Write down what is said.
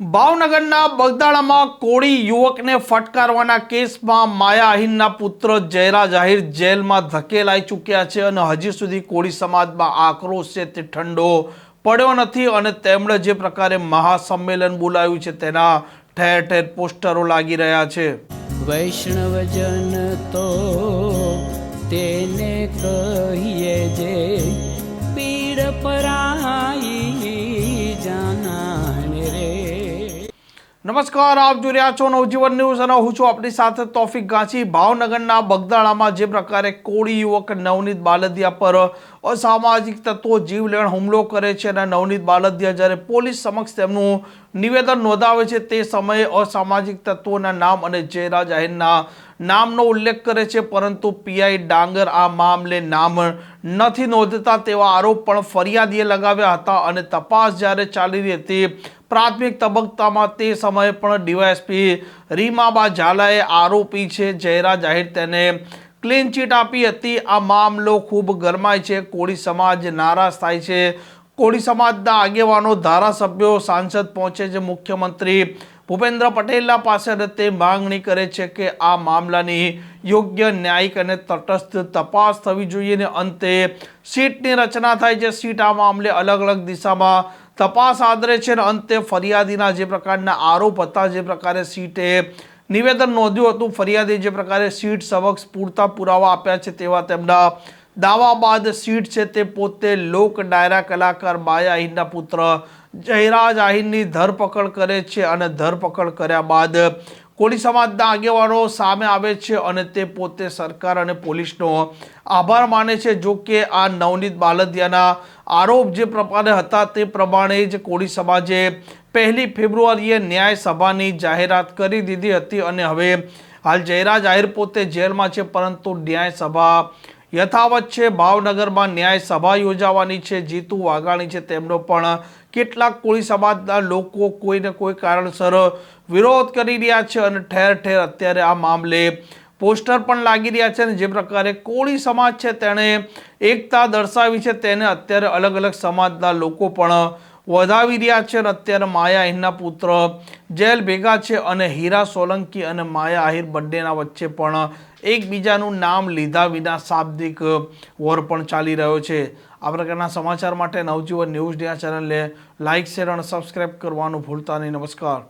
ભાવનગરના બગદાણામાં કોળી યુવકને ફટકારવાના કેસમાં માયા અહીનના પુત્ર જયરાજ આહિર જેલમાં ધકેલાઈ ચૂક્યા છે અને હજી સુધી કોળી સમાજમાં આક્રોશ છે તે ઠંડો પડ્યો નથી અને તેમણે જે પ્રકારે મહાસંમેલન બોલાવ્યું છે તેના ઠેર ઠેર પોસ્ટરો લાગી રહ્યા છે. વૈષ્ણવજન તો નમસ્કાર, આપ જોઈ રહ્યા છો નવજીવન ન્યૂઝ અને હું છું આપણી સાથે તોફિક ગાંચી. ભાવનગરના બગદાળામાં જે પ્રકારે કોળી યુવક નવનીત બાલદિયા પર અસામાજિક તત્વો જીવલેણ હુમલો કરે છે અને નવનીત બાલદિયા જ્યારે પોલીસ સમક્ષ તેમનું નિવેદન નોંધાવે છે, તે સમયે અસામાજિક તત્વોના નામ અને ચહેરા જાહેરના નામનો ઉલ્લેખ કરે છે, પરંતુ પીઆઈ ડાંગર આ મામલે નામ નથી નોંધતા તેવા આરોપ પણ ફરિયાદીએ લગાવ્યા હતા અને તપાસ જ્યારે ચાલી રહી હતી પ્રાથમિક તબક્કામાં તે સમયે પણ ડીવાયએસપી રીમાબા ઝાલાએ આરોપી છે જયરા જાહેર તેને ક્લીન ચીટ આપી હતી. આ મામલો ખૂબ ગરમાય છે, કોળી સમાજ નારાજ થાય છે. કોળી સમાજના આગેવાનો, ધારાસભ્યો, સાંસદ પહોંચે છે. મુખ્યમંત્રી ભૂપેન્દ્ર પટેલના પાસે તે માંગણી કરે છે કે આ મામલાની યોગ્ય ન્યાયિક અને તટસ્થ તપાસ થવી જોઈએ ને અંતે સીટની રચના થાય છે. સીટ આ મામલે અલગ અલગ દિશામાં તપાસ આદરે છે અને અંતે ફરિયાદીના જે પ્રકારના આરોપ હતા, જે પ્રકારે સીટે નિવેદન નોંધ્યું હતું, ફરિયાદી જે પ્રકારે સીટ સમક્ષ પૂરતા પુરાવા આપ્યા છે તેવા તેમના દાવા બાદ સીટ છે તે પોતે લોક ડાયરા કલાકાર માયા આહિરના પુત્ર જયરાજ આહિરની ધરપકડ કરે છે અને ધરપકડ કર્યા બાદ કોળી સમાજના આગેવાનો સામે આવે છે અને તે પોતે સરકાર અને પોલીસનો આભાર માને છે. જો કે આ નવનીત બાલદિયાના આરોપ જે પ્રમાણે હતા તે પ્રમાણે જ કોળી સમાજે પહેલી ફેબ્રુઆરીએ ન્યાય સભાની જાહેરાત કરી દીધી હતી અને હવે હાલ જયરાજ આહિર પોતે જેલમાં છે, પરંતુ ન્યાય સભા યથાવત છે, ભાવનગરમાં ન્યાય સભા યોજાવાની છે, જીતુ વાઘાણી છે, તેમનો પણ કેટલાક કોળી સમાજના લોકો કોઈને કોઈ કારણસર વિરોધ કરી રહ્યા છે અને ઠેર ઠેર અત્યારે આ મામલે પોસ્ટર પણ લાગી રહ્યા છે અને જે પ્રકારે કોળી સમાજ છે, તેણે એકતા દર્શાવી છે, તેને અત્યારે અલગ અલગ સમાજના લોકો પણ વધાવી રહ્યા છે અને અત્યારે માયા આહિરના પુત્ર જેલ ભેગા છે અને હીરા સોલંકી અને માયા આહિર બંનેના વચ્ચે પણ એકબીજાનું નામ લીધા વિના શાબ્દિક વોર પણ ચાલી રહ્યો છે. આ પ્રકારના સમાચાર માટે નવજીવન ન્યૂઝ ડિયા ચેનલને લાઇક શેર અને સબસ્ક્રાઈબ કરવાનું ભૂલતા નહીં. નમસ્કાર.